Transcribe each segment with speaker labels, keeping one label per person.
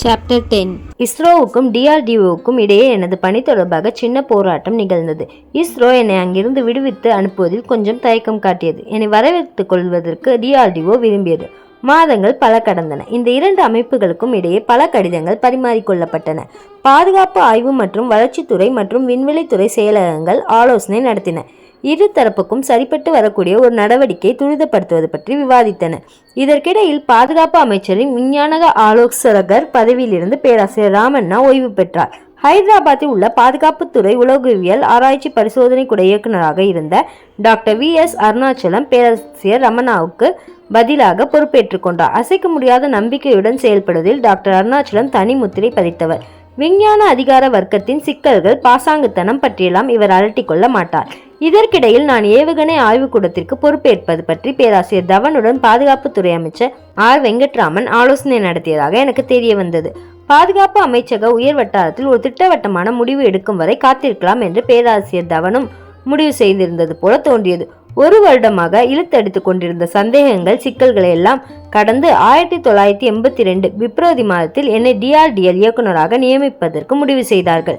Speaker 1: Chapter ten இஸ்ரோவுக்கும் டிஆர்டிஓவுக்கும் இடையே எனது பணி தொடர்பாக சின்ன போராட்டம் நிகழ்ந்தது. இஸ்ரோ என்னை அங்கிருந்து விடுவித்து அனுப்புவதில் கொஞ்சம் தயக்கம் காட்டியது. என்னை வரவேற்றுக் கொள்வதற்கு டிஆர்டிஓ விரும்பியது. மாதங்கள் பல கடந்தன. இந்த இரண்டு அமைப்புகளுக்கும் இடையே பல கடிதங்கள் பரிமாறிக்கொள்ளப்பட்டன. பாதுகாப்பு ஆய்வு மற்றும் வளர்ச்சித்துறை மற்றும் விண்வெளித்துறை செயலகங்கள் ஆலோசனை நடத்தின. இரு தரப்புக்கும் சரிப்பட்டு வரக்கூடிய ஒரு நடவடிக்கை துரிதப்படுத்துவது பற்றி விவாதித்தன இதற்கிடையில் பாதுகாப்பு அமைச்சரின் விஞ்ஞான ஆலோசகர் பதவியிலிருந்து பேராசிரியர் ராமண்ணா ஓய்வு பெற்றார். ஹைதராபாத்தில் உள்ள பாதுகாப்புத்துறை உலோகவியல் ஆராய்ச்சி பரிசோதனை கூட இயக்குநராக இருந்த டாக்டர் வி எஸ் அருணாச்சலம் பேராசிரியர் ரமணாவுக்கு பதிலாக பொறுப்பேற்றுக் கொண்டார். அசைக்க முடியாத நம்பிக்கையுடன் செயல்படுவதில் டாக்டர் அருணாச்சலம் தனி முத்திரை பதித்தவர். விஞ்ஞான அதிகார வர்க்கத்தின் சிக்கல்கள் பாசாங்குத்தனம் பற்றியெல்லாம் இவர் அலட்டிக்கொள்ள மாட்டார். இதற்கிடையில் நான் ஏவுகணை ஆய்வுக்கூடத்திற்கு பொறுப்பேற்பது பற்றி பேராசிரியர் தவனுடன் பாதுகாப்புத்துறை அமைச்சர் ஆர். வெங்கட்ராமன் ஆலோசனை நடத்தியதாக எனக்கு தெரிய வந்தது பாதுகாப்பு அமைச்சக உயர் வட்டாரத்தில் ஒரு திட்டவட்டமான முடிவு எடுக்கும் வரை காத்திருக்கலாம் என்று பேராசிரியர் தவனும் முடிவு செய்திருந்தது போல தோன்றியது. ஒரு வருடமாக இழுத்தடித்து கொண்டிருந்த சந்தேகங்கள் சிக்கல்களை எல்லாம் கடந்து ஆயிரத்தி தொள்ளாயிரத்தி எண்பத்தி ரெண்டு பிப்ரவரி மாதத்தில் என்னை டிஆர்டிஎல் இயக்குநராக நியமிப்பதற்கு முடிவு செய்தார்கள்.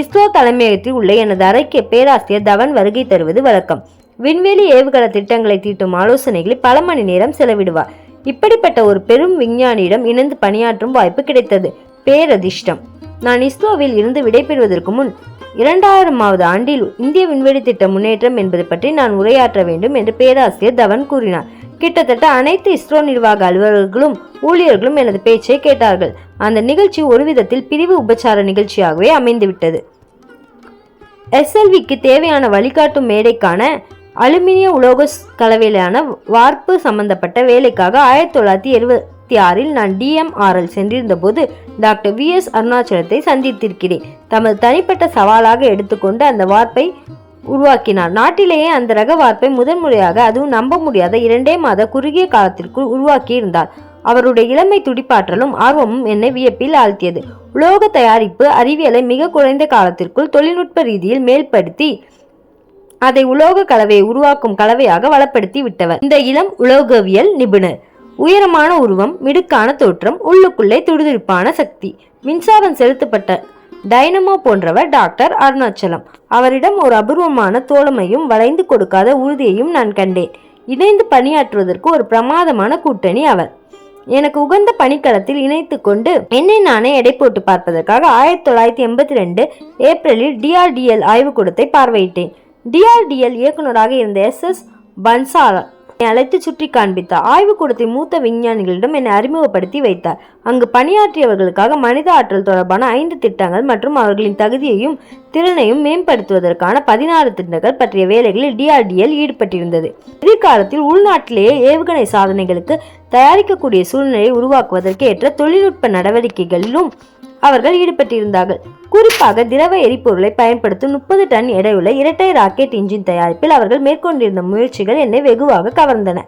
Speaker 1: இஸ்ரோ தலைமையகத்தில் உள்ள எனது அறைக்கு பேராசிரியர் தவன் வருகை தருவது வழக்கம். விண்வெளி ஏவுகண திட்டங்களை தீட்டும் ஆலோசனைகளில் பல மணி நேரம் செலவிடுவார். இப்படிப்பட்ட ஒரு பெரும் விஞ்ஞானியிடம் இணைந்து பணியாற்றும் வாய்ப்பு கிடைத்தது. பேரதிர்ஷ்டம். நான் இஸ்ரோவில் இருந்து விடைபெறுவதற்கு முன் இரண்டாயிரமாவது ஆண்டில் இந்திய விண்வெளி திட்ட முன்னேற்றம் என்பது பற்றி நான் உரையாற்ற வேண்டும் என்று பேராசிரியர் தவன் கூறினார். கிட்டத்தட்ட அனைத்து இஸ்ரோ நிர்வாக அலுவலர்களும் ஊழியர்களும் எனது பேச்சை கேட்டார்கள். அந்த நிகழ்ச்சி ஒரு விதத்தில் பிரிவு உபச்சார நிகழ்ச்சியாகவே அமைந்துவிட்டது. எஸ்எல்விக்கு தேவையான வழிகாட்டும் மேடைக்கான அலுமினிய உலோக கலவையிலான வார்ப்பு சம்பந்தப்பட்ட வேலைக்காக ஆயிரத்தி தொள்ளாயிரத்தி இருபத்தி ஆறில் நான் டிஎம்ஆர்எல் சென்றிருந்தபோது டாக்டர் வி எஸ் அருணாச்சலத்தை சந்தித்திருக்கிறேன். தமது தனிப்பட்ட சவாலாக எடுத்துக்கொண்டு அந்த வார்ப்பை உருவாக்கினார். நாட்டிலேயே அந்த ரக வார்ப்பை முதன்முறையாக அதுவும் நம்ப முடியாத இரண்டே மாத குறுகிய காலத்திற்குள் உருவாக்கியிருந்தார். அவருடைய இளமை துடிப்பாற்றலும் ஆர்வமும் என்னை வியப்பில் ஆழ்த்தியது. உலோக தயாரிப்பு அறிவியலை மிக குறைந்த காலத்திற்குள் தொழில்நுட்ப ரீதியில் மேல்படுத்தி அதை உலோக கலவையை உருவாக்கும் கலவையாக வளப்படுத்தி விட்டவர். இந்த இளம் உலோகவியல் நிபுணர் உயரமான உருவம் மிடுக்கான தோற்றம் உள்ளுக்குள்ளே துடிதுடிப்பான சக்தி. மின்சாரம் செலுத்தப்பட்ட டைனமோ போன்றவர் டாக்டர் அருணாச்சலம். அவரிடம் ஒரு அபூர்வமான தோழமையும் வளைந்து கொடுக்காத உறுதியையும் நான் கண்டேன். இணைந்து பணியாற்றுவதற்கு ஒரு பிரமாதமான கூட்டணி அவர். எனக்கு உகந்த பணிக்களத்தில் இணைத்து கொண்டு என்னை நானே எடை போட்டு பார்ப்பதற்காக ஆயிரத்தி தொள்ளாயிரத்தி எண்பத்தி ரெண்டு ஏப்ரலில் டிஆர்டிஎல் ஆய்வுக்கூடத்தை பார்வையிட்டேன். டிஆர்டிஎல் இயக்குநராக இருந்த எஸ் எஸ் பன்சாலா என்னை அழைத்து சுற்றி காண்பித்தார். ஆய்வுக்கூடத்தின் மூத்த விஞ்ஞானிகளிடம் என்னை அறிமுகப்படுத்தி வைத்தார். அங்கு பணியாற்றியவர்களுக்காக மனித ஆற்றல் தொடர்பான ஐந்து திட்டங்கள் மற்றும் அவர்களின் தகுதியையும் திறனையும் மேம்படுத்துவதற்கான பதினாறு திட்டங்கள் பற்றிய வேலைகளில் டிஆர்டிஎல் ஈடுபட்டிருந்தது. எதிர்காலத்தில் உள்நாட்டிலேயே ஏவுகணை சாதனைகளுக்கு தயாரிக்கக்கூடிய சூழ்நிலையை உருவாக்குவதற்கு ஏற்ற தொழில்நுட்ப நடவடிக்கைகளிலும் அவர்கள் ஈடுபட்டிருந்தார்கள். குறிப்பாக திரவ எரிபொருளை பயன்படுத்தும் முப்பது டன் எடையுள்ள இரட்டை ராக்கெட் இன்ஜின் தயாரிப்பில் அவர்கள் மேற்கொண்டிருந்த முயற்சிகள் என்னை வெகுவாக கவர்ந்தன.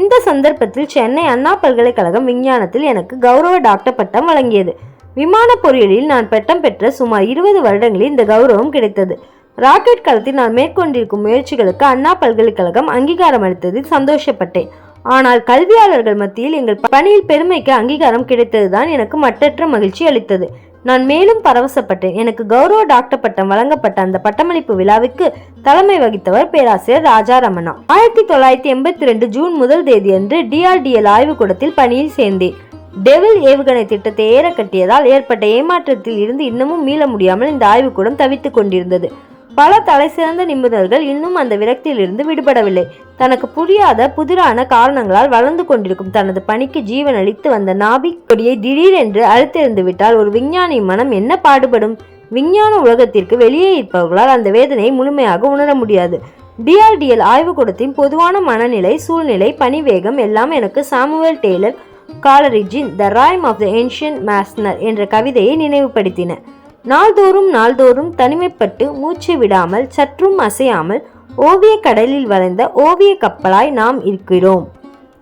Speaker 1: இந்த சந்தர்ப்பத்தில் சென்னை அண்ணா பல்கலைக்கழகம் விஞ்ஞானத்தில் எனக்கு கௌரவ டாக்டர் பட்டம் வழங்கியது. விமான பொறியியலில் நான் பட்டம் பெற்ற சுமார் இருபது வருடங்களில் இந்த கௌரவம் கிடைத்தது. ராக்கெட் களத்தில் நான் மேற்கொண்டிருக்கும் முயற்சிகளுக்கு அண்ணா பல்கலைக்கழகம் அங்கீகாரம் அளித்ததில் சந்தோஷப்பட்டேன். ஆனால் கல்வியாளர்கள் மத்தியில் எங்கள் பணியில் பெருமைக்கு அங்கீகாரம் கிடைத்ததுதான் எனக்கு மட்டற்ற மகிழ்ச்சி அளித்தது. நான் மேலும் பரவசப்பட்டேன். எனக்கு கௌரவ டாக்டர் பட்டம் வழங்கப்பட்ட அந்த பட்டமளிப்பு விழாவுக்கு தலைமை வகித்தவர் பேராசிரியர் ராஜா ரமணா ஆயிரத்தி தொள்ளாயிரத்தி எண்பத்தி ரெண்டு ஜூன் முதல் தேதியன்று டிஆர்டிஎல் ஆய்வுக்கூடத்தில் பணியில் சேர்ந்தேன். டெவில் ஏவுகணை திட்டத்தை ஏற கட்டியதால் ஏற்பட்ட ஏமாற்றத்தில் இருந்து இன்னமும் மீள முடியாமல் இந்த ஆய்வுக்கூடம் தவித்துக் கொண்டிருந்தது. பல தலைசிறந்த நிபுணர்கள் இன்னும் அந்த விரக்தியிலிருந்து விடுபடவில்லை. தனக்கு புரியாத புதிரான காரணங்களால் வளர்ந்து கொண்டிருக்கும் தனது பணிக்கு ஜீவன் அளித்து வந்த நாபிக் கொடியை திடீரென்று அழுத்திருந்து விட்டால் ஒரு விஞ்ஞானி மனம் என்ன பாடுபடும்? விஞ்ஞான உலகத்திற்கு வெளியே இருப்பவர்களால் அந்த வேதனையை முழுமையாக உணர முடியாது. டிஆர்டிஎல் ஆய்வுக்கூடத்தின் பொதுவான மனநிலை சூழ்நிலை பணிவேகம் எல்லாம் எனக்கு Samuel Taylor காலரிஜின் the rhyme of the ancient mariner என்ற கவிதையை நினைவுபடுத்தின. நாள்தோறும் நாள்தோறும் தனிமைப்பட்டு மூச்சு விடாமல் சற்றும் அசையாமல் ஓவிய கடலில் வளைந்த ஓவிய கப்பலாய் நாம் இருக்கிறோம்.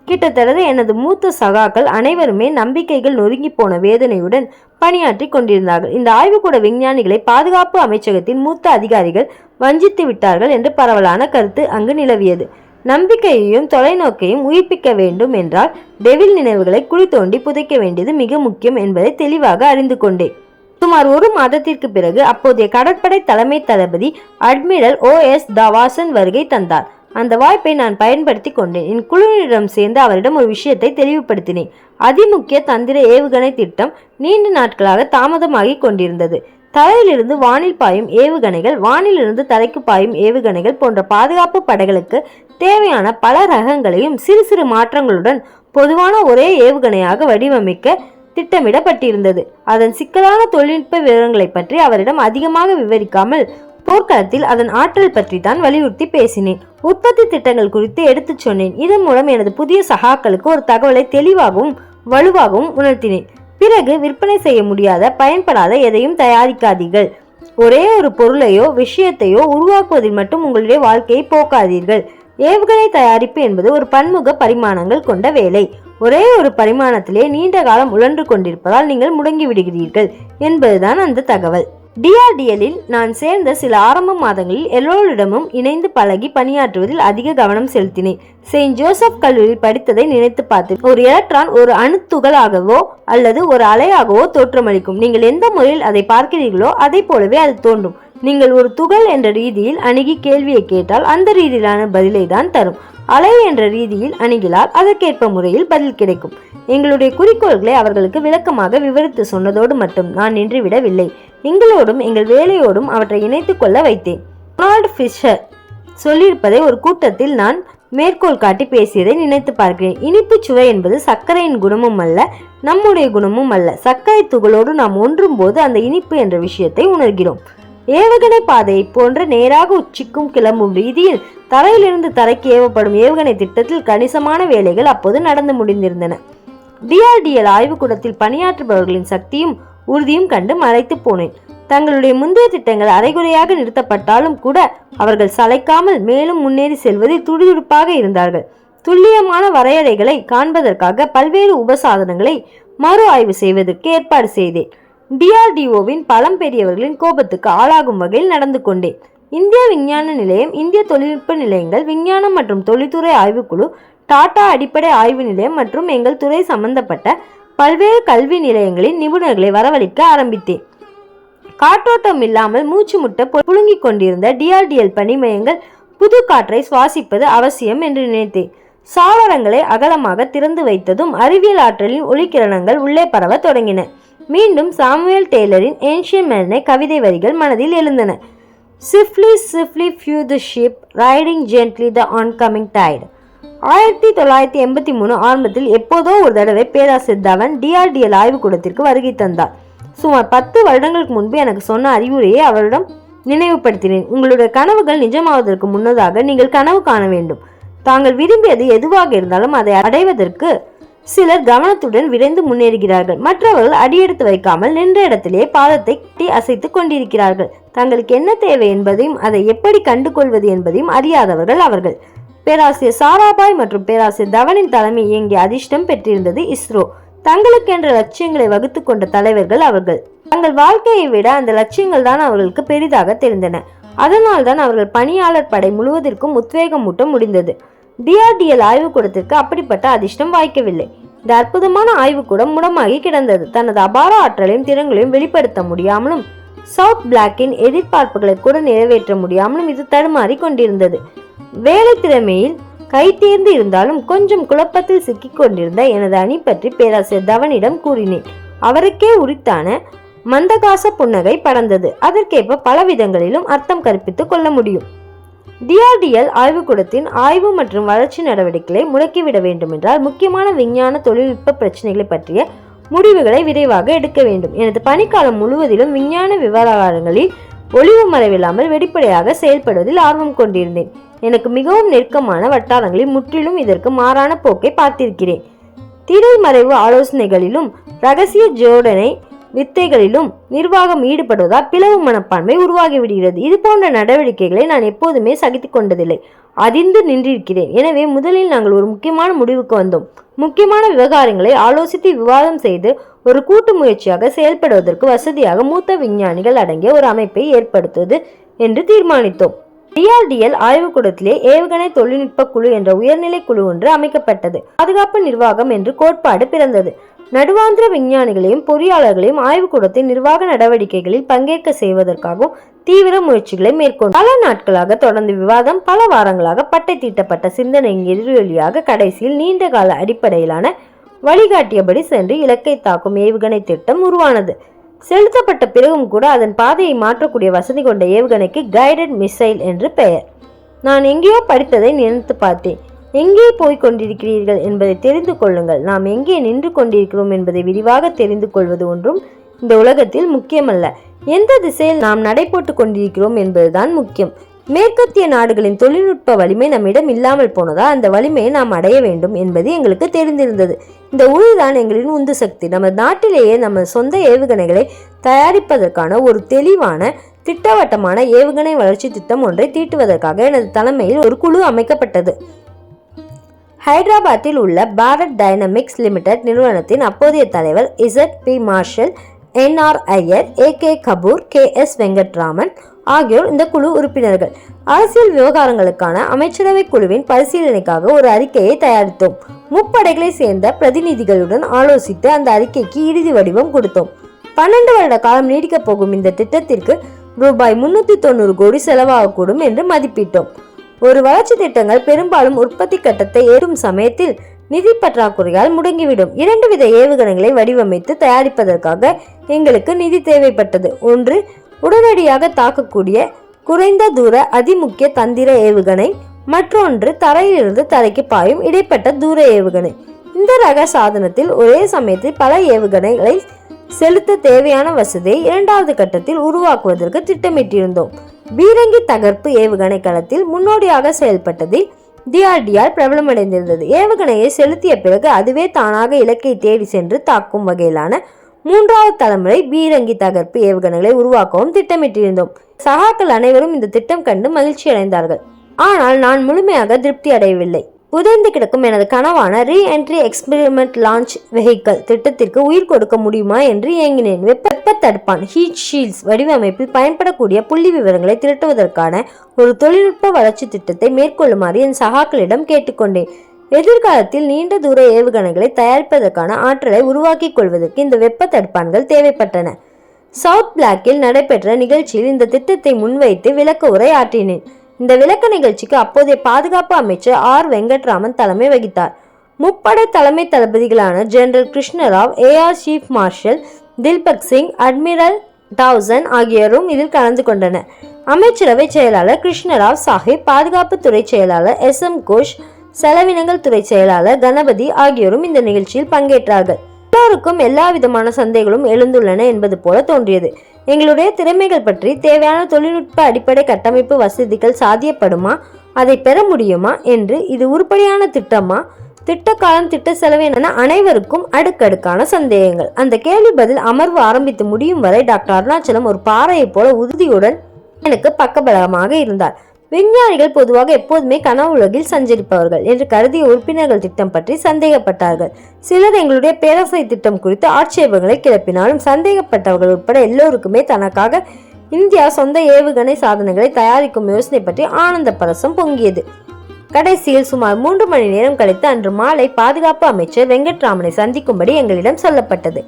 Speaker 1: கிட்டத்தட்ட எனது மூத்த சகாக்கள் அனைவருமே நம்பிக்கைகள் நொறுங்கி போன வேதனையுடன் பணியாற்றி கொண்டிருந்தார்கள். இந்த ஆய்வுக்கூட விஞ்ஞானிகளை பாதுகாப்பு அமைச்சகத்தின் மூத்த அதிகாரிகள் வஞ்சித்து விட்டார்கள் என்று பரவலான கருத்து அங்கு நிலவியது. நம்பிக்கையையும் தொலைநோக்கையும் உயிர்ப்பிக்க வேண்டும் என்றால் டெவில் நினைவுகளை குழி தோண்டி புதைக்க வேண்டியது மிக முக்கியம் என்பதை தெளிவாக அறிந்து கொண்டேன். சுமார் ஒரு மாதத்திற்கு பிறகு அப்போதைய கடற்படை தலைமை தளபதி அட்மிரல் ஓ. எஸ். தவாசன் வருகை தந்தார். அந்த வாய்ப்பை நான் பயன்படுத்தி கொண்டேன். என் குழுவினரிடம் சேர்ந்து அவரிடம் ஒரு விஷயத்தை தெளிவுபடுத்தினேன். அதிமுக்கிய தந்திர ஏவுகணை திட்டம் நீண்ட நாட்களாக தாமதமாகி கொண்டிருந்தது. தரையிலிருந்து வானில் பாயும் ஏவுகணைகள் வானிலிருந்து தரைக்கு பாயும் ஏவுகணைகள் போன்ற பாதுகாப்பு படைகளுக்கு தேவையான பல ரகங்களையும் சிறு சிறு மாற்றங்களுடன் பொதுவான ஒரே ஏவுகணையாக வடிவமைக்க திட்டமிடப்பட்டிருந்தது. அதன் சிக்கலான தொழில்நுட்ப விவரங்களை பற்றி அவரிடம் அதிகமாக விவரிக்காமல் போர்க்களத்தில் அதன் ஆற்றல் பற்றி தான் வலியுறுத்தி பேசினேன். உற்பத்தி திட்டங்கள் குறித்து எடுத்துச் சொன்னேன். இதன் மூலம் எனது புதிய சகாக்களுக்கு ஒரு தகவலை தெளிவாகவும் வலுவாகவும் உணர்த்தினேன். பிறகு விற்பனை செய்ய முடியாத பயன்படாத எதையும் தயாரிக்காதீர்கள். ஒரே ஒரு பொருளையோ விஷயத்தையோ உருவாக்குவதில் மட்டும் உங்களுடைய வாழ்க்கையை போக்காதீர்கள். ஏவுகணை தயாரிப்பு என்பது ஒரு பன்முக பரிமாணங்கள் கொண்ட வேலை. ஒரே ஒரு பரிமாணத்திலே நீண்ட காலம் உழன்று கொண்டிருப்பதால் நீங்கள் முடங்கி விடுகிறீர்கள் என்பதுதான் அந்த தகவல். டிஆர்டிஎல்லில் நான் சேர்ந்த சில ஆரம்ப மாதங்களில் எல்லோரிடமும் இணைந்து பழகி பணியாற்றுவதில் அதிக கவனம் செலுத்தினேன். செயின்ட் ஜோசப் கல்லூரியில் படித்ததை நினைத்து பார்த்தேன் ஒரு எலக்ட்ரான் ஒரு அணுத்துகளாகவோ அல்லது ஒரு அலையாகவோ தோற்றமளிக்கும். நீங்கள் எந்த முறையில் அதை பார்க்கிறீர்களோ அதை போலவே அது தோன்றும். நீங்கள் ஒரு துகள் என்ற ரீதியில் அணுகி கேள்வியை கேட்டால் அந்த ரீதியிலான பதிலை தான் தரும். அலை என்ற ரீதியில் அணுகினால் அதற்கேற்ப முறையில் பதில் கிடைக்கும். எங்களுடைய குறிக்கோள்களை அவர்களுக்கு விளக்கமாக விவரித்து சொன்னதோடு மட்டும் நான் நின்றுவிடவில்லை. எங்களோடும் எங்கள் வேலையோடும் அவற்றை இணைத்து கொள்ள வைத்தேன். ரொனால்டு ஃபிஷர் சொல்லியிருப்பதை ஒரு கூட்டத்தில் நான் மேற்கோள் காட்டி பேசியதை நினைத்து பார்க்கிறேன். இனிப்பு சுவை என்பது சர்க்கரையின் குணமும் அல்ல நம்முடைய குணமும் அல்ல. சர்க்கரை துகளோடு நாம் ஒன்றும் போது அந்த இனிப்பு என்ற விஷயத்தை உணர்கிறோம். ஏவுகணை பாதையை போன்ற நேராக உச்சிக்கும் கிளம்பும் ரீதியில் தரையிலிருந்து தரைக்கு ஏவப்படும் ஏவுகணை திட்டத்தில் கணிசமான வேலைகள் அப்போது நடந்து முடிந்திருந்தன. டிஆர்டிஎல் ஆய்வுக்கூடத்தில் பணியாற்றுபவர்களின் சக்தியும் உறுதியும் கண்டு மறைத்து போனேன். தங்களுடைய முந்தைய திட்டங்கள் அரைகுறையாக நிறுத்தப்பட்டாலும் கூட அவர்கள் சளைக்காமல் மேலும் முன்னேறி செல்வதில் துடிதுடிப்பாக இருந்தார்கள். துல்லியமான வரையறைகளை காண்பதற்காக பல்வேறு உபசாதனங்களை மறு ஆய்வு செய்வதற்கு ஏற்பாடு செய்தேன். டிஆர்டிஓவின் பழம் பெரியவர்களின் கோபத்துக்கு ஆளாகும் வகையில் நடந்து கொண்டேன் இந்திய விஞ்ஞான நிலையம் இந்திய தொழில்நுட்ப நிலையங்கள் விஞ்ஞானம் மற்றும் தொழில்துறை ஆய்வுக்குழு டாடா அடிப்படை ஆய்வு நிலையம் மற்றும் எங்கள் துறை சம்பந்தப்பட்ட பல்வேறு கல்வி நிலையங்களின் நிபுணர்களை வரவழைக்க ஆரம்பித்தேன். காற்றோட்டம் இல்லாமல் மூச்சு முட்ட புழுங்கிக் கொண்டிருந்த டிஆர்டிஎல் பணிமயங்கள் புது காற்றை சுவாசிப்பது அவசியம் என்று நினைத்தேன். சாளரங்களை அகலமாக திறந்து வைத்ததும் அறிவியல் ஆற்றலின் ஒளிக்கிரணங்கள் உள்ளே பரவ தொடங்கின. மீண்டும் சாமுவேல் டெய்லரின் ஏன்ஷியன் மேனை கவிதை வரிகள் மனதில் எழுந்தன. Swiftly swiftly flew the ship riding gently the oncoming tide ஆயிரத்தி தொள்ளாயிரத்தி எண்பத்தி மூணு ஆரம்பத்தில் எப்போதோ ஒரு தடவை பேராசிரியர் தவன் டிஆர்டிஎல் ஆய்வுக்கூடத்திற்கு வருகை தந்தார். சுமார் பத்து வருடங்களுக்கு முன்பு எனக்கு சொன்ன அறிவுரையை அவரிடம் நினைவுபடுத்தினேன். உங்களுடைய கனவுகள் நிஜமாவதற்கு முன்னதாக நீங்கள் கனவு காண வேண்டும். தாங்கள் விரும்பியது எதுவாக இருந்தாலும் அதை அடைவதற்கு சிலர் கவனத்துடன் விரைந்து முன்னேறுகிறார்கள். மற்றவர்கள் அடியெடுத்து வைக்காமல் நின்ற இடத்திலே பாதத்தை கட்டி அசைத்து கொண்டிருக்கிறார்கள். தங்களுக்கு என்ன தேவை என்பதையும் அதை எப்படி கண்டு கொள்வது என்பதையும் அறியாதவர்கள் அவர்கள். பேராசிரியர் சாராபாய் மற்றும் பேராசிரியர் தவனின் தலைமை இயங்கிய அதிர்ஷ்டம் பெற்றிருந்தது இஸ்ரோ. தங்களுக்கென்ற லட்சியங்களை வகுத்து கொண்ட தலைவர்கள் அவர்கள். தங்கள் வாழ்க்கையை விட அந்த லட்சியங்கள் தான் அவர்களுக்கு பெரிதாக தெரிந்தன. அதனால் தான் அவர்கள் பணியாளர் படை முழுவதற்கும் உத்வேகம் மூட்ட முடிந்தது. டிஆர்டிஎல் ஆய்வுக்கூடத்திற்கு அப்படிப்பட்ட அதிர்ஷ்டம் வாய்க்கவில்லை. இந்த அற்புதமான ஆய்வுக்கூடம் முடமாகி கிடந்தது. தனது அபார ஆற்றலையும் திறன்களையும் வெளிப்படுத்த முடியாமலும் சவுத் பிளாக்கின் எதிர்பார்ப்புகளை கூட நிறைவேற்ற முடியாமலும் இது தடுமாறி கொண்டிருந்தது. வேலை திறமையில் கை தேர்ந்து இருந்தாலும் கொஞ்சம் குழப்பத்தில் சிக்கிக் கொண்டிருந்த எனது அணி பற்றி பேராசிரியர் தவனிடம் கூறினேன். அவருக்கே உரித்தான மந்தகாச புன்னகை படர்ந்தது அதற்கேற்ப பல விதங்களிலும் அர்த்தம் கற்பித்துக் கொள்ள முடியும். டிஆர்டிஎல் ஆய்வுக்கூடத்தின் ஆய்வு மற்றும் வளர்ச்சி நடவடிக்கைகளை முடக்கிவிட வேண்டுமென்றால் முக்கியமான விஞ்ஞான தொழில்நுட்ப பிரச்சனைகளை பற்றிய முடிவுகளை விரைவாக எடுக்க வேண்டும். எனது பணிக்காலம் முழுவதிலும் விஞ்ஞான விவகாரங்களில் ஒளிவு மறைவில்லாமல் வெளிப்படையாக செயல்படுவதில் ஆர்வம் கொண்டிருந்தேன். எனக்கு மிகவும் நெருக்கமான வட்டாரங்களில் முற்றிலும் இதற்கு மாறான போக்கை பார்த்திருக்கிறேன். திரைமறைவு ஆலோசனைகளிலும் ரகசிய ஜோடனை வித்தைகளிலும் நிர்வாகம் ஈடுபடுவதால் பிளவு மனப்பான்மை உருவாகிவிடுகிறது. இது போன்ற நடவடிக்கைகளை நான் எப்போதுமே சகித்து கொண்டதில்லை. அதிர்ந்து நின்றிருக்கிறேன். எனவே முதலில் நாங்கள் ஒரு முக்கியமான முடிவுக்கு வந்தோம். முக்கியமான விவகாரங்களை ஆலோசித்து விவாதம் செய்து ஒரு கூட்டு முயற்சியாக செயல்படுவதற்கு வசதியாக மூத்த விஞ்ஞானிகள் அடங்கிய ஒரு அமைப்பை ஏற்படுத்துவது என்று தீர்மானித்தோம். டிஆர்டிஎல் ஆய்வுக்கூடத்திலே ஏவுகணை தொழில்நுட்ப குழு என்ற உயர்நிலை குழு ஒன்று அமைக்கப்பட்டது. பாதுகாப்பு நிர்வாகம் என்று கோட்பாடு பிறந்தது. நடுவாந்திர விஞ்ஞானிகளையும் பொறியாளர்களையும் ஆய்வுக்கூடத்தின் நிர்வாக நடவடிக்கைகளில் பங்கேற்க செய்வதற்காகவும் தீவிர முயற்சிகளை மேற்கொண்டு பல நாட்களாக தொடர்ந்து விவாதம் பல வாரங்களாக பட்டை தீட்டப்பட்ட சிந்தனையின் எதிரொலியாக கடைசியில் நீண்ட கால அடிப்படையிலான வழிகாட்டியபடி சென்று இலக்கை தாக்கும் ஏவுகணை திட்டம் உருவானது. செலுத்தப்பட்ட பிறகும் கூட அதன் பாதையை மாற்றக்கூடிய வசதி கொண்ட ஏவுகணைக்கு கைடட் மிசைல் என்று பெயர். நான் எங்கேயோ படித்ததை நினைத்து பார்த்தேன். எங்கே போய் கொண்டிருக்கிறீர்கள் என்பதை தெரிந்து கொள்ளுங்கள். நாம் எங்கே நின்று கொண்டிருக்கிறோம் என்பதை விரிவாக தெரிந்து கொள்வது ஒன்றும் இந்த உலகத்தில் முக்கியமல்ல. எந்த திசையில் நாம் நடைபோட்டு கொண்டிருக்கிறோம் என்பதுதான் முக்கியம். மேற்கத்திய நாடுகளின் தொழில்நுட்ப வலிமை நம்மிடம் இல்லாமல் போனதால் அந்த வலிமையை நாம் அடைய வேண்டும் என்பது எங்களுக்கு தெரிந்திருந்தது. இந்த உறுதிதான் எங்களின் உந்து சக்தி. நமது நாட்டிலேயே நம்ம சொந்த ஏவுகணைகளை தயாரிப்பதற்கான ஒரு தெளிவான திட்டவட்டமான ஏவுகணை வளர்ச்சி திட்டம் ஒன்றை தீட்டுவதற்காக எனது தலைமையில் ஒரு குழு அமைக்கப்பட்டது. ஹைதராபாத்தில் உள்ள பாரத் டைனமிக்ஸ் லிமிடெட் நிறுவனத்தின் அப்போதைய தலைவர் Z P marshal NR Iyer A K Kapoor K S Venkatraman ஆகியோர் இந்த குழு உறுப்பினர்கள். அரசியல் விவகாரங்களுக்கான அமைச்சரவை குழுவின் பரிசீலனைக்காக ஒரு அறிக்கையை தயாரித்தோம். முப்படைகளை சேர்ந்த பிரதிநிதிகளுடன் ஆலோசித்து அந்த அறிக்கைக்கு இறுதி வடிவம் கொடுத்தோம். பன்னெண்டு வருட காலம் நீடிக்கப் போகும் இந்த திட்டத்திற்கு ரூபாய் முன்னூத்தி தொண்ணூறு கோடி செலவாகக்கூடும் என்று மதிப்பிட்டோம். ஒரு வளர்ச்சி திட்டங்கள் பெரும்பாலும் உற்பத்தி கட்டத்தை ஏறும் சமயத்தில் நிதி பற்றாக்குறையால் முடங்கிவிடும். இரண்டு வித ஏவுகணைகளை வடிவமைத்து தயாரிப்பதற்காக எங்களுக்கு நிதி தேவைப்பட்டது. ஒன்று உடனடியாக தாக்கக்கூடிய குறைந்த தூர அதிமுக்கிய தந்திர ஏவுகணை. மற்றொன்று தரையிலிருந்து தரைக்கு பாயும் இடைப்பட்ட தூர ஏவுகணை. இந்த ரக சாதனத்தில் ஒரே சமயத்தில் பல ஏவுகணைகளை செலுத்த தேவையான வசதியை இரண்டாவது கட்டத்தில் உருவாக்குவதற்கு திட்டமிட்டிருந்தோம். பீரங்கி தகர்ப்பு ஏவுகணை களத்தில் முன்னோடியாக செயல்பட்டதில் டிஆர்டிஆர் பிரபலமடைந்திருந்தது. ஏவுகணையை செலுத்திய பிறகு அதுவே தானாக இலக்கை தேடி சென்று தாக்கும் வகையிலான மூன்றாவது தலைமுறை பீரங்கி தகர்ப்பு ஏவுகணைகளை உருவாக்கவும் திட்டமிட்டிருந்தோம். சகாக்கள் அனைவரும் இந்த திட்டம் கண்டு மகிழ்ச்சி அடைந்தார்கள் ஆனால் நான் முழுமையாக திருப்தி அடையவில்லை புதைந்து கிடக்கும் எனது கனவான re entry experiment launch vehicle திட்டத்திற்கு உயிர் கொடுக்க முடியுமா என்று ஏங்கினேன். வெப்ப தடுப்பான் ஹீட் ஷீல்ட்ஸ் வடிவமைப்பில் பயன்படக்கூடிய புள்ளி விவரங்களை திரட்டுவதற்கான ஒரு தொழில்நுட்ப வளர்ச்சி திட்டத்தை மேற்கொள்ளுமாறு என் சகாக்களிடம் கேட்டுக்கொண்டேன். எதிர்காலத்தில் நீண்ட தூர ஏவுகணைகளை தயாரிப்பதற்கான ஆற்றலை உருவாக்கிக் கொள்வதற்கு இந்த வெப்ப தடுப்பான்கள் தேவைப்பட்டன. சவுத் பிளாக்கில் நடைபெற்ற நிகழ்ச்சியில் இந்த திட்டத்தை முன்வைத்து விளக்க உரை ஆற்றினேன். இந்த விளக்க நிகழ்ச்சிக்கு அப்போதைய பாதுகாப்பு அமைச்சர் ஆர். வெங்கட்ராமன் தலைமை வகித்தார். முப்படை தலைமை தளபதிகளான general Krishnarao air chief marshal Dilbagh Singh admiral Dawson ஆகியோரும் இதில் கலந்து கொண்டனர். அமைச்சரவை செயலாளர் கிருஷ்ணராவ் சாஹிப் பாதுகாப்புத்துறை செயலாளர் எஸ். எம். கோஷ் செலவினங்கள் துறை செயலாளர் கணபதி ஆகியோரும் இந்த நிகழ்ச்சியில் பங்கேற்றார்கள். எல்லோருக்கும் எல்லா விதமான சந்தைகளும் எழுந்துள்ளன என்பது போல தோன்றியது. எங்களுடைய திறமைகள் பற்றி தேவையான தொழில்நுட்ப அடிப்படை கட்டமைப்பு வசதிகள் சாத்தியப்படுமா? அதை பெற முடியுமா? என்று இது உருப்படியான திட்டமா? திட்ட காலம் திட்ட செலவு என அனைவருக்கும் அடுக்கடுக்கான சந்தேகங்கள். அந்த கேள்வி பதில் அமர்வு ஆரம்பித்து முடியும் வரை டாக்டர் அருணாச்சலம் ஒரு பாறையைப் போல உறுதியுடன் எனக்கு பக்கபலமாக இருந்தார். விஞ்ஞானிகள் பொதுவாக எப்போதுமே கனவு உலகில் சஞ்சரிப்பவர்கள் என்று கருதிய உறுப்பினர்கள் திட்டம் பற்றி சந்தேகப்பட்டார்கள். சிலர் எங்களுடைய பேரசை திட்டம் குறித்து ஆட்சேபங்களை கிளப்பினாலும் சந்தேகப்பட்டவர்கள் உட்பட எல்லோருக்குமே தனக்காக இந்தியா சொந்த ஏவுகணை சாதனங்களை தயாரிக்கும் யோசனை பற்றி ஆனந்த பரசம் பொங்கியது. கடைசியில் சுமார் மூன்று மணி நேரம் கழித்து அன்று மாலை பாதுகாப்பு அமைச்சர் வெங்கட்ராமனை சந்திக்கும்படி எங்களிடம் சொல்லப்பட்டது.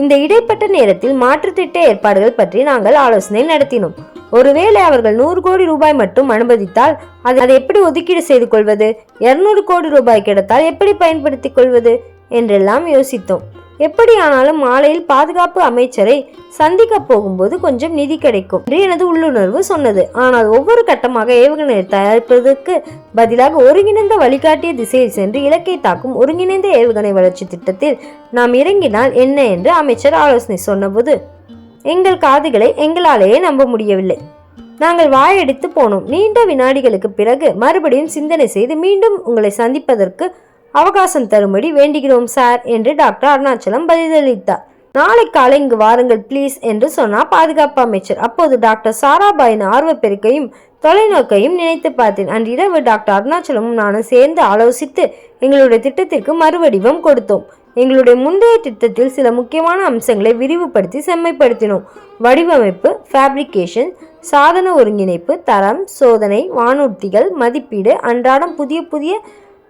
Speaker 1: இந்த இடைப்பட்ட நேரத்தில் மாற்றுத்திட்ட ஏற்பாடுகள் பற்றி நாங்கள் ஆலோசனை நடத்தினோம். ஒருவேளை அவர்கள் நூறு கோடி ரூபாய் மட்டும் அனுமதித்தால் அது அதை எப்படி ஒதுக்கீடு செய்து கொள்வது? இருநூறு கோடி ரூபாய் கிடைத்தால் எப்படி பயன்படுத்திக் கொள்வது? என்றெல்லாம் யோசித்தோம். எப்படியானாலும் மாலையில் பாதுகாப்பு அமைச்சரை சந்திக்க போகும்போது கொஞ்சம் நிதி கிடைக்கும் என்று எனது உள்ளுணர்வு சொன்னது. ஆனால் ஒவ்வொரு கட்டமாக ஏவுகணை தயாரிப்பதற்கு பதிலாக ஒருங்கிணைந்த வழிகாட்டிய திசையில் சென்று இலக்கை தாக்கும் ஒருங்கிணைந்த ஏவுகணை வளர்ச்சி திட்டத்தில் நாம் இறங்கினால் என்ன என்று அமைச்சர் ஆலோசனை சொன்னபோது எங்கள் காதுகளை எங்களாலேயே நம்ப முடியவில்லை. நாங்கள் வாயடித்து போனோம். நீண்ட வினாடிகளுக்கு பிறகு மறுபடியும் சிந்தனை செய்து மீண்டும் உங்களை சந்திப்பதற்கு அவகாசம் தரும்படி வேண்டுகிறோம் சார் என்று டாக்டர் அருணாச்சலம் பதிலளித்தார். நாளை காலை இங்கு வாருங்கள் ப்ளீஸ் என்று சொன்னார் பாதுகாப்பு அமைச்சர். அப்போது டாக்டர் சாராபாயின் ஆர்வப்பெருக்கையும் தொலைநோக்கையும் நினைத்து பார்த்தேன். அன்றிரவு டாக்டர் அருணாச்சலமும் நானும் சேர்ந்து ஆலோசித்து எங்களுடைய திட்டத்திற்கு மறுவடிவம் கொடுத்தோம். எங்களுடைய முந்தைய திட்டத்தில் சில முக்கியமான அம்சங்களை விரிவுபடுத்தி செம்மைப்படுத்தினோம். வடிவமைப்பு ஃபேப்ரிகேஷன் சாதன ஒருங்கிணைப்பு தரம் சோதனை வானூர்த்திகள் மதிப்பீடு அன்றாடம் புதிய புதிய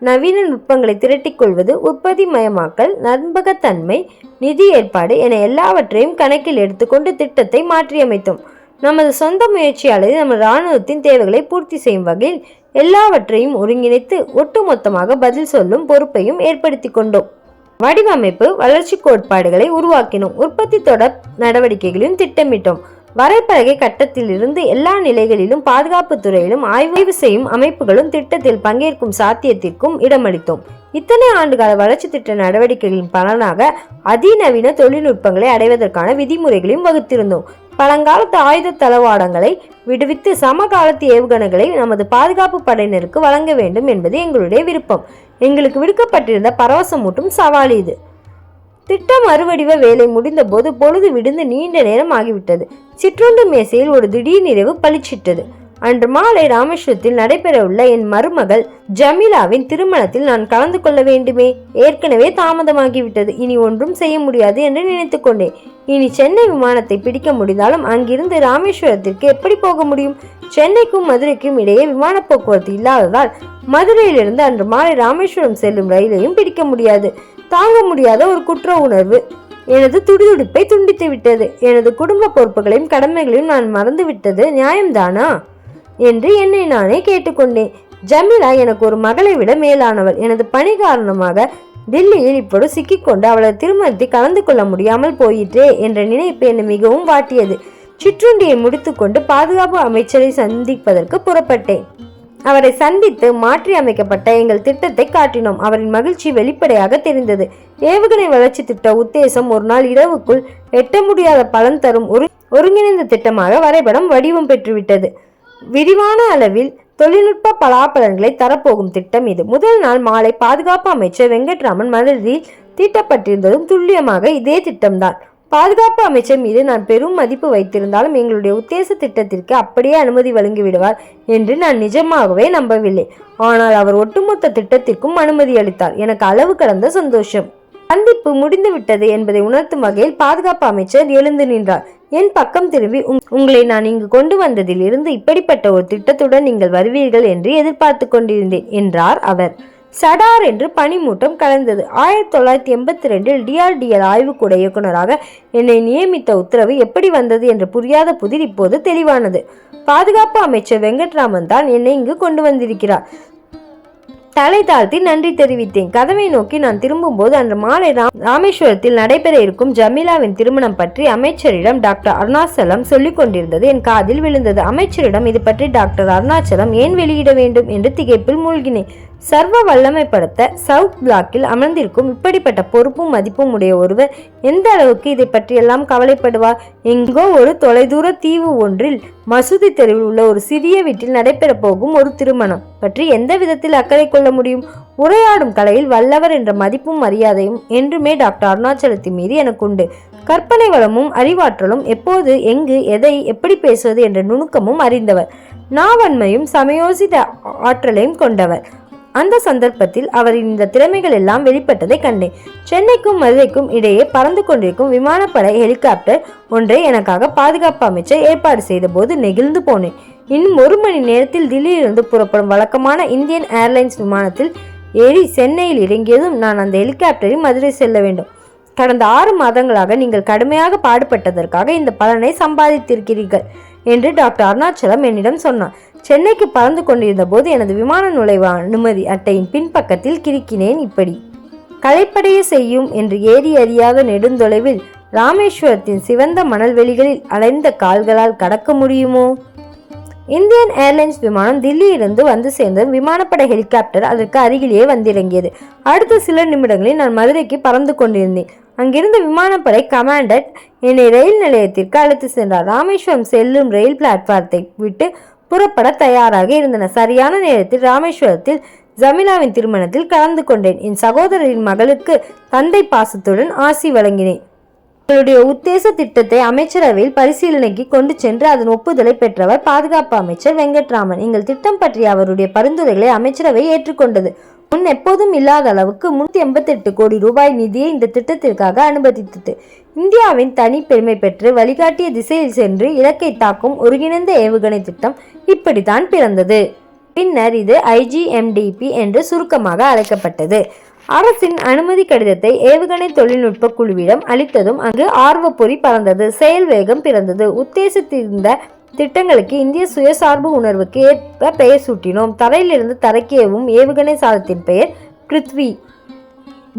Speaker 1: நவீன நுட்பங்களை திரட்டிக்கொள்வது உற்பத்தி மயமாக்கல் நம்பகத்தன்மை நிதி ஏற்பாடு என எல்லாவற்றையும் கணக்கில் எடுத்துக்கொண்டு திட்டத்தை மாற்றியமைத்தோம். நமது சொந்த முயற்சியாளர் நமது இராணுவத்தின் தேவைகளை பூர்த்தி செய்யும் வகையில் எல்லாவற்றையும் ஒருங்கிணைத்து ஒட்டுமொத்தமாக பதில் சொல்லும் பொறுப்பையும் ஏற்படுத்தி கொண்டோம். வடிவமைப்பு வளர்ச்சி கோட்பாடுகளை உருவாக்கினோம். உற்பத்தி தொடர் நடவடிக்கைகளையும் திட்டமிட்டோம். வரைபலகை கட்டத்திலிருந்து எல்லா நிலைகளிலும் பாதுகாப்பு துறையிலும் ஆய்வு செய்யும் அமைப்புகளும் திட்டத்தில் பங்கேற்கும் சாத்தியத்திற்கும் இடமளித்தோம். இத்தனை ஆண்டுகால வளர்ச்சி திட்ட நடவடிக்கைகளின் பலனாக அதிநவீன தொழில்நுட்பங்களை அடைவதற்கான விதிமுறைகளையும் வகுத்திருந்தோம். பழங்காலத்து ஆயுத தளவாடங்களை விடுவித்து சமகாலத்து ஏவுகணைகளை நமது பாதுகாப்பு படையினருக்கு வழங்க வேண்டும் என்பது எங்களுடைய விருப்பம். எங்களுக்கு விடுக்கப்பட்டிருந்த பரவசமூட்டும் சவால் இது. திட்ட மறுவடிவ வேலை முடிந்தபோது பொழுது விடுந்து நீண்ட நேரம் ஆகிவிட்டது. சிற்றுண்டு மேசையில் ஒரு திடீர் நிறைவு பளிச்சிட்டது. அன்று மாலை ராமேஸ்வரத்தில் நடைபெறவுள்ள என் மருமகள் ஜமீலாவின் திருமணத்தில் நான் கலந்து கொள்ள வேண்டுமே. ஏற்கனவே தாமதமாகிவிட்டது. இனி ஒன்றும் செய்ய முடியாது என்று நினைத்து கொண்டேன். இனி சென்னை விமானத்தை பிடிக்க முடிந்தாலும் அங்கிருந்து ராமேஸ்வரத்திற்கு எப்படி போக முடியும்? சென்னைக்கும் மதுரைக்கும் இடையே விமான போக்குவரத்து இல்லாததால் மதுரையிலிருந்து அன்று மாலை ராமேஸ்வரம் செல்லும் ரயிலையும் பிடிக்க முடியாது. தாங்க முடியாத ஒரு குற்ற உணர்வு. எனது துடிதுடிப்பை துண்டித்து விட்டது. எனது குடும்ப பொறுப்புகளையும் கடமைகளையும் நான் மறந்து விட்டது நியாயம்தானா? என்று என்னை நானே கேட்டுக்கொண்டேன். ஜமீலா எனக்கு ஒரு மகளை விட மேலானவள். எனது பணி காரணமாக தில்லியில் இப்போது சிக்கிக்கொண்டு அவளது திருமணத்தை கலந்து கொள்ள முடியாமல் போயிற்றே என்ற நினைப்பு என்னை மிகவும் வாட்டியது. சிற்றுண்டியை முடித்துக்கொண்டு பாதுகாப்பு அமைச்சரை சந்திப்பதற்கு புறப்பட்டேன். அவரை சந்தித்து மாற்றி அமைக்கப்பட்ட எங்கள் திட்டத்தை காட்டினோம். அவரின் மகிழ்ச்சி வெளிப்படையாக தெரிந்தது. ஏவுகணை வளர்ச்சி திட்ட உத்தேசம் ஒரு நாள் இரவுக்குள் எட்ட முடியாத பலன் தரும் ஒரு ஒருங்கிணைந்த திட்டமாக வரைபடம் வடிவம் பெற்றுவிட்டது. விரிவான அளவில் தொழில்நுட்ப பலாபலன்களை தரப்போகும் திட்டம் இது. முதல் நாள் மாலை பாதுகாப்பு அமைச்சர் வெங்கட்ராமன் மலரில் தீட்டப்பட்டிருந்ததும் துல்லியமாக இதே திட்டம்தான். பாதுகாப்பு அமைச்சர் மீது நான் பெரும் மதிப்பு வைத்திருந்தாலும் எங்களுடைய உத்தேச திட்டத்திற்கு அப்படியே அனுமதி வழங்கிவிடுவார் என்று நான் நிஜமாகவே நம்பவில்லை. ஆனால் அவர் ஒட்டுமொத்த திட்டத்திற்கும் அனுமதி அளித்தார். எனக்கு அளவு கடந்த சந்தோஷம். சந்திப்பு முடிந்துவிட்டது என்பதை உணர்த்தும் வகையில் பாதுகாப்பு அமைச்சர் எழுந்து நின்றார். என் பக்கம் திரும்பி "உங்- உங்களை நான் இங்கு கொண்டு வந்ததில் இருந்து இப்படிப்பட்ட ஒரு திட்டத்துடன் நீங்கள் வருவீர்கள் என்று எதிர்பார்த்து கொண்டிருந்தேன் என்றார் அவர். சடார் என்று பனிமூட்டம் கலந்தது. ஆயிரத்தி தொள்ளாயிரத்தி எண்பத்தி ரெண்டில் டிஆர்டிஎல் ஆய்வுக்கூட இயக்குநராக என்னை நியமித்த உத்தரவு எப்படி வந்தது என்று புரியாத புதிர் இப்போது தெளிவானது. பாதுகாப்பு அமைச்சர் வெங்கட்ராமன் தான் என்னை இங்கு கொண்டு வந்திருக்கிறார். தலை தாழ்த்தி நன்றி தெரிவித்தேன். கதவை நோக்கி நான் திரும்பும்போது அன்று மாலை ராமேஸ்வரத்தில் நடைபெற இருக்கும் ஜமீலாவின் திருமணம் பற்றி அமைச்சரிடம் டாக்டர் அருணாச்சலம் சொல்லிக் கொண்டிருந்தது. என் காதில் விழுந்தது. அமைச்சரிடம் இது பற்றி டாக்டர் அருணாச்சலம் ஏன் வெளியிட வேண்டும் என்று திகைப்பில் மூழ்கினேன். சர்வ வல்லமைப்படுத்த சவுத் பிளாக்கில் அமர்ந்திருக்கும் இப்படிப்பட்ட பொறுப்பும் மதிப்பும் உடைய ஒருவர் எந்த அளவுக்கு இதை பற்றியெல்லாம் கவலைப்படுவார்? எங்கோ ஒரு தொலைதூர தீவு ஒன்றில் மசூதி தெருவில் உள்ள ஒரு சிறிய வீட்டில் நடைபெற போகும் ஒரு திருமணம். பற்றி எந்த விதத்தில் அக்கறை கொள்ள முடியும்? உரையாடும் கலையில் வல்லவர் என்ற மதிப்பும் மரியாதையும் என்றுமே டாக்டர் அருணாச்சலத்தின் மீது எனக்கு உண்டு. கற்பனை வளமும் அறிவாற்றலும் எப்போது எங்கு எதை எப்படி பேசுவது என்ற நுணுக்கமும் அறிந்தவர். நாவன்மையும் சமயோசித ஆற்றலையும் கொண்டவர். அந்த சந்தர்ப்பத்தில் அவரின் இந்த திறமைகள் எல்லாம் வெளிப்பட்டதை கண்டேன். சென்னைக்கும் மதுரைக்கும் இடையே பறந்து கொண்டிருக்கும் விமானப்படை ஹெலிகாப்டர் ஒன்றை எனக்காக பாதுகாப்பு அமைச்சர் ஏற்பாடு செய்தபோது நெகிழ்ந்து போனேன். இன்னும் ஒரு மணி நேரத்தில் தில்லியிலிருந்து புறப்படும் வழக்கமான இந்தியன் ஏர்லைன்ஸ் விமானத்தில் ஏறி சென்னையில் இறங்கியதும் நான் அந்த ஹெலிகாப்டரில் மதுரை செல்ல வேண்டும். கடந்த ஆறு மாதங்களாக நீங்கள் கடுமையாக பாடுபட்டதற்காக இந்த பலனை சம்பாதித்திருக்கிறீர்கள். என்று டாக்டர் அருணாச்சலம் என்னிடம் சொன்னார். சென்னைக்கு பறந்து கொண்டிருந்த போது எனது விமான நுழைவு அனுமதி அட்டையின் பின்பக்கத்தில் கிறுக்கினேன் இப்படி. களைப்படைய செய்யும் என்று ஏறி அறியாத நெடுந்தொலைவில் ராமேஸ்வரத்தின் சிவந்த மணல்வெளிகளில் அலைந்த கால்களால் கடக்க முடியுமோ? இந்தியன் ஏர்லைன்ஸ் விமானம் தில்லியிலிருந்து வந்து சேர்ந்ததும் விமானப்படை ஹெலிகாப்டர் அதற்கு அருகிலேயே வந்திறங்கியது. அடுத்த சில நிமிடங்களில் நான் மதுரைக்கு பறந்து கொண்டிருந்தேன். அங்கிருந்த விமானப்படை கமாண்டர் என்னை ரயில் நிலையத்திற்கு அழைத்து சென்றார். ராமேஸ்வரம் செல்லும் ரயில் பிளாட்ஃபார்த்தை விட்டு புறப்பட தயாராக இருந்தன. சரியான நேரத்தில் ராமேஸ்வரத்தில் ஜமீலாவின் திருமணத்தில் கலந்து கொண்டேன். என் சகோதரரின் மகளுக்கு தந்தை பாசத்துடன் ஆசி வழங்கினேன். எங்களுடைய உத்தேச திட்டத்தை அமைச்சரவையில் பரிசீலனைக்கு கொண்டு சென்று அதன் ஒப்புதலை பெற்றவர் பாதுகாப்பு அமைச்சர் வெங்கட்ராமன். எங்கள் திட்டம் பற்றிய அவருடைய பரிந்துரைகளை அமைச்சரவை ஏற்றுக்கொண்டது. முன் எப்போதும் இல்லாத அளவுக்கு முன்னூத்தி எண்பத்தி எட்டு கோடி ரூபாய் நிதியை இந்த திட்டத்திற்காக அனுமதித்தது. இந்தியாவின் தனி பெருமை பெற்று வழிகாட்டிய திசையில் சென்று இலக்கை தாக்கும் ஒருங்கிணைந்த ஏவுகணை திட்டம் இப்படித்தான் பிறந்தது. பின்னர் இது ஐஜிஎம்டிபி என்று சுருக்கமாக அழைக்கப்பட்டது. அரசின் அனுமதி கடிதத்தை ஏவுகணை தொழில்நுட்ப குழுவிடம் அளித்ததும் அங்கு ஆர்வப்பொறி பறந்தது. செயல் வேகம் பிறந்தது. உத்தேசித்திருந்த திட்டங்களுக்கு இந்திய சுயசார்பு உணர்வுக்கு ஏற்ப பெயர் சூட்டினோம். தரையிலிருந்து தரைக்கேவும் ஏவுகணை சாதத்தின் பெயர் பிருத்வி.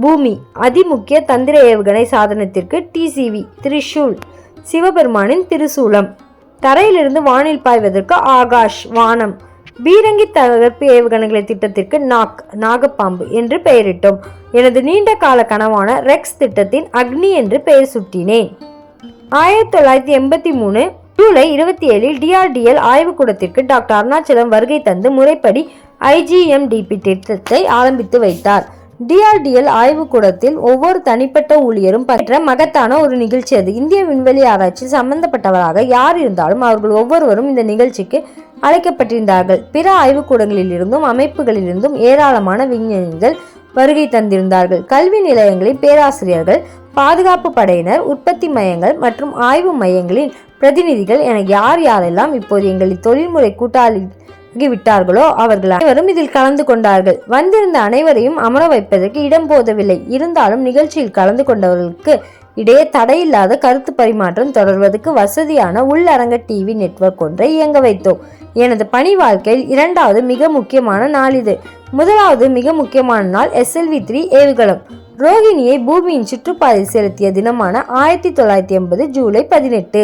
Speaker 1: பூமி. அதிமுக்கிய தந்திர ஏவுகணை சாதனத்திற்கு டிசிவி திரிஷூல் சிவபெருமானின் திருசூலம். தரையிலிருந்து வானில் பாய்வதற்கு ஆகாஷ் வானம். பீரங்கி தகர்ப்பு ஏவுகணைகளை திட்டத்திற்கு நாக் நாகப்பாம்பு என்று பெயரிட்டோம். எனது நீண்ட கால கனவான ரெக்ஸ் திட்டத்தின் அக்னி என்று பெயர் சுட்டினேன். ஆயிரத்தி தொள்ளாயிரத்தி எண்பத்தி மூணு ஜூலை இருபத்தி ஏழில் டிஆர்டிஎல் ஆய்வுக்கூடத்திற்கு டாக்டர் அருணாச்சலம் வருகை தந்து முறைப்படி ஐஜிஎம்டிபி திட்டத்தை ஆரம்பித்து வைத்தார். டிஆர்டிஎல் ஆய்வுக்கூடத்தில் ஒவ்வொரு தனிப்பட்ட ஊழியரும் பெற்ற மகத்தான ஒரு நிகழ்ச்சி அது. இந்திய விண்வெளி ஆராய்ச்சி சம்பந்தப்பட்டவராக யார் இருந்தாலும் அவர்கள் ஒவ்வொருவரும் இந்த நிகழ்ச்சிக்கு அழைக்கப்பட்டிருந்தார்கள். பிற ஆய்வுக்கூடங்களில் இருந்தும் அமைப்புகளிலிருந்தும் ஏராளமான விஞ்ஞானிகள் வருகை தந்திருந்தார்கள். கல்வி நிலையங்களின் பேராசிரியர்கள் பாதுகாப்பு படையினர் உற்பத்தி மையங்கள் மற்றும் ஆய்வு மையங்களின் பிரதிநிதிகள் என யார் யாரெல்லாம் இப்போது எங்களின் தொழில்முறை கூட்டாளி விட்டார்களோ அவர்கள் அனைவரும் இதில் கலந்து கொண்டார்கள். வந்திருந்த அனைவரையும் அமர வைப்பதற்கு இடம் போதவில்லை. இருந்தாலும் நிகழ்ச்சியில் கலந்து கொண்டவர்களுக்கு இடையே தடையில்லாத கருத்து பரிமாற்றம் தொடர்வதற்கு வசதியான உள்ளரங்க டிவி நெட்வொர்க் ஒன்றை இயங்க வைத்தோம். எனது பணி வாழ்க்கையில் இரண்டாவது மிக முக்கியமான நாள் இது. முதலாவது மிக முக்கியமான நாள் எஸ்எல்வி த்ரீ ஏவுகலம் ரோஹிணியை பூமியின் சுற்றுப்பாதை செலுத்திய தினமான ஆயிரத்தி தொள்ளாயிரத்தி எண்பது ஜூலை பதினெட்டு.